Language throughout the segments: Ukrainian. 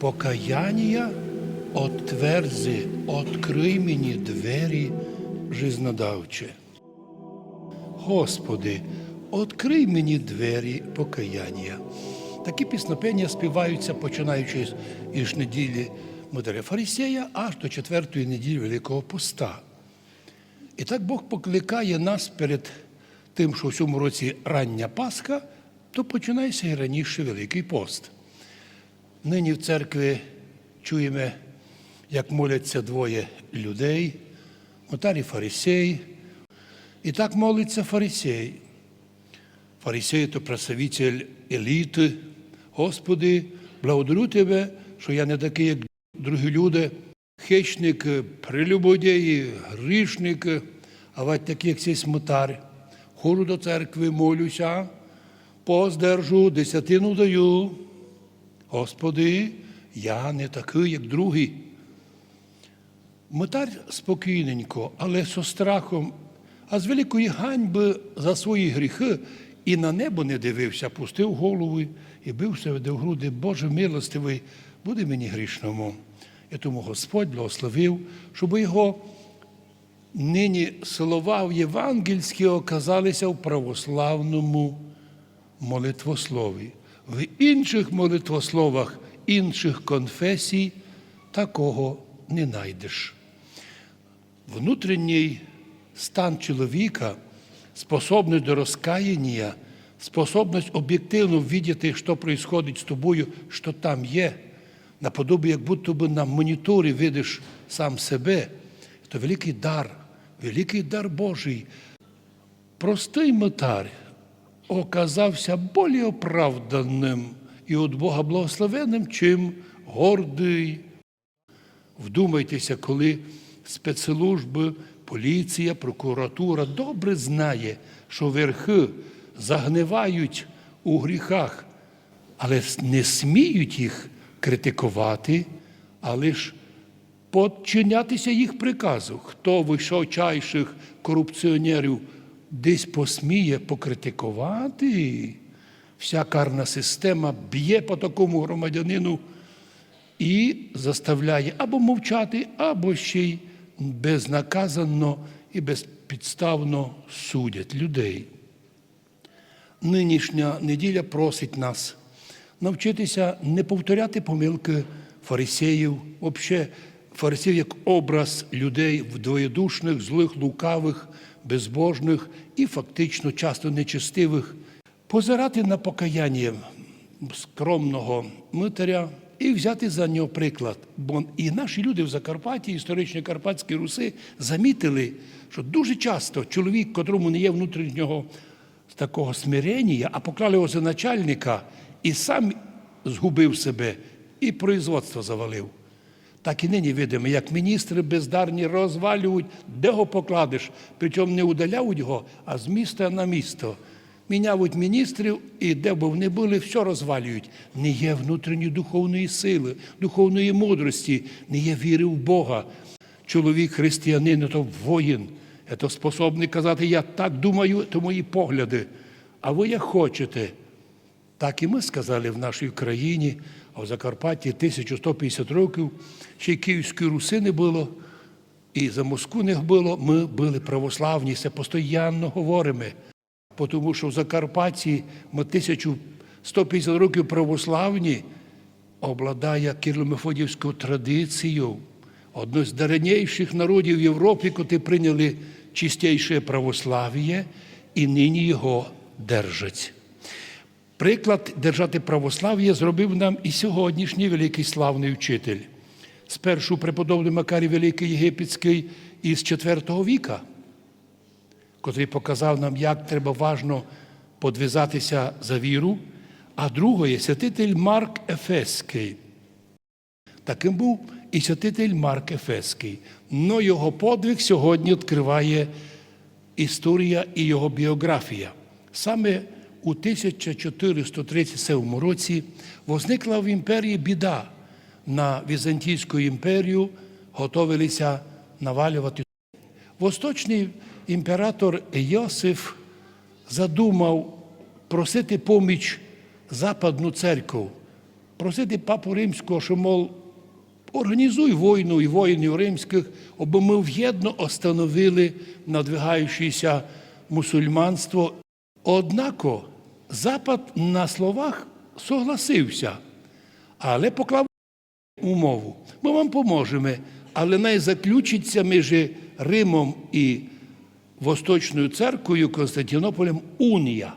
Покаяння отверзи, открий мені двері жизнодавче. Господи, открий мені двері покаяння. Такі піснопення співаються, починаючи із неділі Мудря Фарисея аж до четвертої неділі Великого Поста. І так Бог покликає нас перед тим, що в цьому році рання Пасха, то починається і раніше Великий пост. Нині в церкві чуємо, як моляться двоє людей, мотар і фарисей. І так молиться фарисей. Фарисей – то представитель еліти. Господи, благодарю Тебе, що я не такий, як другі люди, хищник, прелюбодій, грішник, а вать такий, як цей мотар. Ходжу до церкви, молюся, пост держу, десятину даю. Господи, я не такий, як другий. Митар спокійненько, але со страхом, а з великої ганьби за свої гріхи і на небо не дивився, пустив голову і бив себе до груди, Боже милостивий, буде мені грішному. І тому Господь благословив, щоб його нині слова в євангельські оказалися в православному молитвослові. В інших молитвословах інших конфесій такого не знайдеш. Внутрішній стан чоловіка, способність до розкаяння, способність об'єктивно видіти, що відбувається з тобою, що там є, наподобі, як будто би на моніторі видиш сам себе, це великий дар, великий дар Божий. Простий митар оказався більш оправданим і від Бога благословенним, чим гордий. Вдумайтеся, коли спецслужби, поліція, прокуратура добре знає, що верхи загнивають у гріхах, але не сміють їх критикувати, а лише подчинятися їх приказу. Хто височайших корупціонерів десь посміє покритикувати, вся карна система б'є по такому громадянину і заставляє або мовчати, або ще й безнаказанно і безпідставно судять людей. Нинішня неділя просить нас навчитися не повторяти помилки фарисеїв, взагалі фарисеїв як образ людей двоєдушних, злих, лукавих, безбожних і фактично часто нечестивих, позирати на покаяння скромного митаря і взяти за нього приклад. Бо і наші люди в Закарпатті, історичні Карпатські Руси, замітили, що дуже часто чоловік, котрому не є внутрішнього такого смирення, а поклали його за начальника і сам згубив себе, і производство завалив. Так і нині видимо, як міністри бездарні розвалюють, де його покладеш, причому не удаляють його, а з міста на місто. Міняють міністрів і де б вони були, все розвалюють. Не є внутрішньої духовної сили, духовної мудрості, не є віри в Бога. Чоловік християнин то воїн, це способний казати, я так думаю, то мої погляди. А ви як хочете. Так і ми сказали в нашій країні, а в Закарпатті 1150 років, ще й Київської Руси не було, і за Москву не було, ми були православні, це постійно говоримо. Тому що в Закарпатті ми 1150 років православні обладає кирло-мефодівською традицією. Одно з давніших народів Європи, котрі прийняли чистіше православ'я і нині його держать. Приклад держати православ'я зробив нам і сьогоднішній великий славний вчитель. Спершу преподобний Макарій Великий Єгипетський із IV віка, котрий показав нам, як треба важно подвизатися за віру, а другий святитель Марк Ефеський. Таким був і святитель Марк Ефеський. Но його подвиг сьогодні відкриває історія і його біографія. Саме у 1437 році возникла в імперії біда. На Візантійську імперію готовилися навалювати. Восточний імператор Йосиф задумав просити поміч Западну церкву, просити папу римського, що, мов, організуй війну і воїнів римських, аби ми в'єдно остановили надвигаючеся мусульманство. Однако Запад на словах согласився, але поклав умову. Ми вам поможемо, але най заключиться між Римом і Восточною церквою Константинополем унія.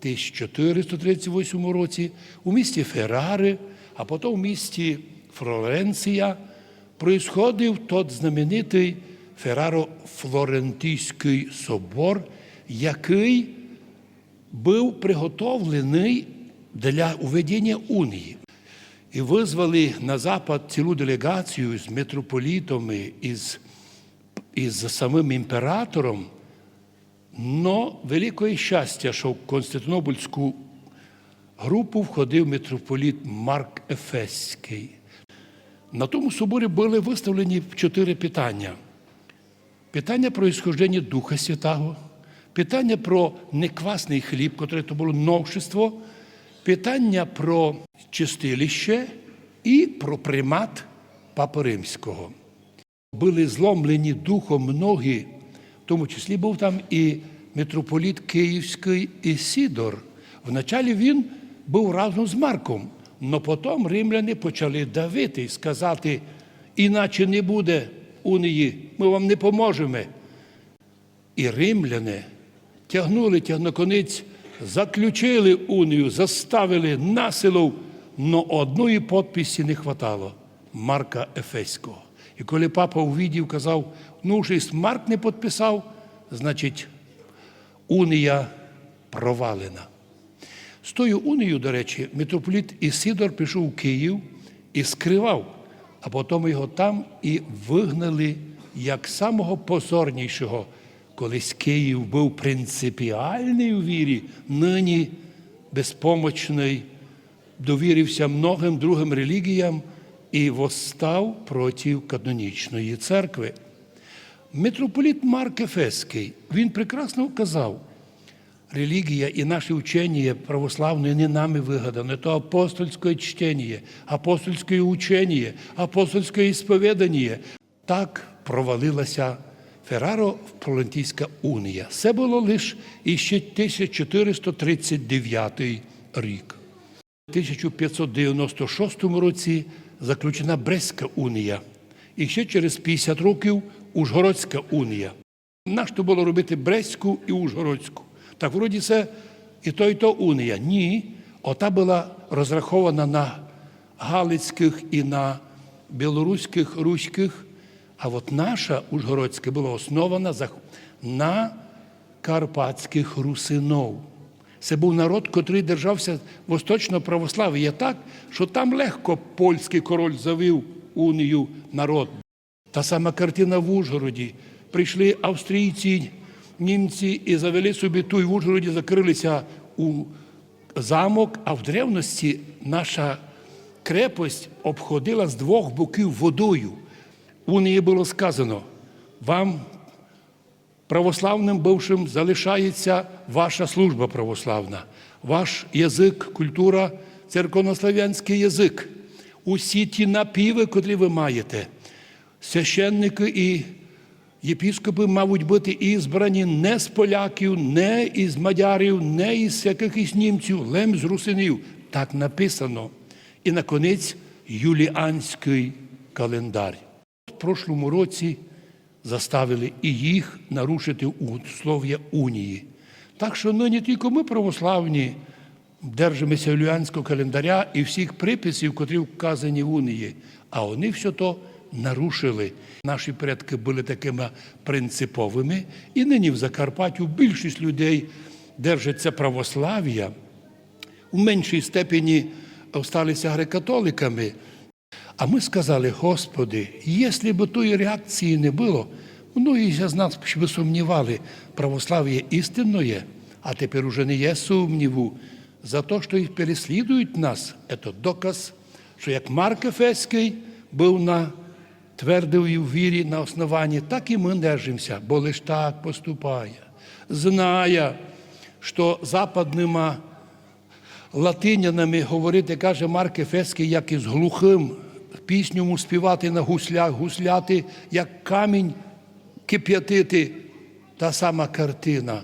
1438 році у місті Феррари, а потім у місті Флоренція происходив тот знаменитий Ферраро-Флорентійський собор, який був приготовлений для уведення унії. І визвали на запад цілу делегацію з митрополітами, із, із самим імператором. Но великое щастя, що в Константинопольську групу входив митрополіт Марк Ефеський. На тому соборі були виставлені чотири питання: питання про ісхождення Духа Святого, питання про неквасний хліб, котре то було новшество, питання про чистилище і про примат Папи Римського. Були зломлені духом многі, в тому числі був там і митрополіт Київський Ісідор. Вначалі він був разом з Марком, але потім римляни почали давити і сказати, іначе не буде унії, ми вам не поможемо. І римляни тягнули тягноконець, заключили унію, заставили насилу, но одної підписі не хватало Марка Ефеського. І коли папа увидів, казав, ну і Марк не підписав, значить, унія провалена. З тою унією, до речі, митрополіт Ісидор пішов у Київ і скривав, а потім його там і вигнали як самого позорнішого. Колись Київ був принципіальний у вірі, нині безпомочний, довірився многим другим релігіям і восстав проти канонічної церкви. Митрополіт Марк Ефеський, він прекрасно казав, релігія і наше учення православне не нами вигадане, то апостольське чтення, апостольське учення, апостольське сповідання. Так провалилася Ферраро-Флорентійська унія. Це було лише іще 1439 рік. У 1596 році заключена Брестська унія. І ще через 50 років Ужгородська унія. Нащо було робити Брестську і Ужгородську? Так вроді це і то, і то унія. Ні. Ота була розрахована на галицьких і на білоруських, руських. А от наша Ужгородська була основана на карпатських русинов. Це був народ, котрий держався восточного православ'я так, що там легко польський король завів унію народ. Та сама картина в Ужгороді. Прийшли австрійці, німці і завели собі ту, і в Ужгороді закрилися у замок, а в древності наша крепость обходила з двох боків водою. У неї було сказано, вам, православним бившим, залишається ваша служба православна, ваш язик, культура, церковнослов'янський язик. Усі ті напіви, котрі ви маєте, священники і єпіскопи мають бути ізбрані не з поляків, не із мадярів, не із якихось німців, лем з русинів. Так написано. І наконець юліанський календар. Прошлому році заставили і їх нарушити услов'я унії. Так що нині тільки ми православні держимося юліанського календаря і всіх приписів, котрі вказані в унії, а вони все то нарушили. Наші предки були такими принциповими, і нині в Закарпаттю більшість людей держаться православ'я, у меншій степені сталися греко-католиками. А ми сказали, Господи, якщо б тої реакції не було, многі з нас б сумнівали, православ'я істинно є, а тепер уже не є сумніву. За те, що їх переслідують нас, це доказ, що як Марк Ефеський був на твердої вірі на основанні, так і ми держимося, бо лиш так поступає, знає, що Запад нема латинянами говорити, каже Марк Ефеський, як із глухим пісню му співати на гуслях, гусляти, як камінь кип'ятити. Та сама картина.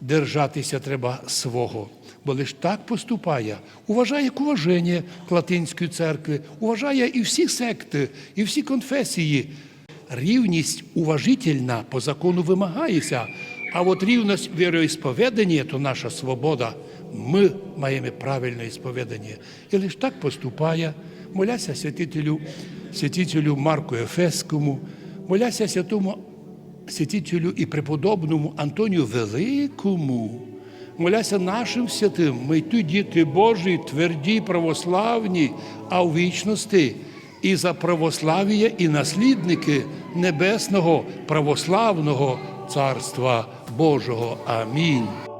Держатися треба свого. Бо лиш так поступає. Уважає уваження Латинської церкви, уважає і всі секти, і всі конфесії. Рівність уважительна по закону вимагається, а от рівність віроісповідання то наша свобода. Ми маємо правильне ісповідання. І лише так поступає. Моляся святителю, святителю Марку Ефеському, моляся святому святителю і преподобному Антонію Великому. Моляся нашим святим, ми й діти Божі, тверді, православні, а у вічності і за православ'я, і наслідники небесного православного Царства Божого. Амінь.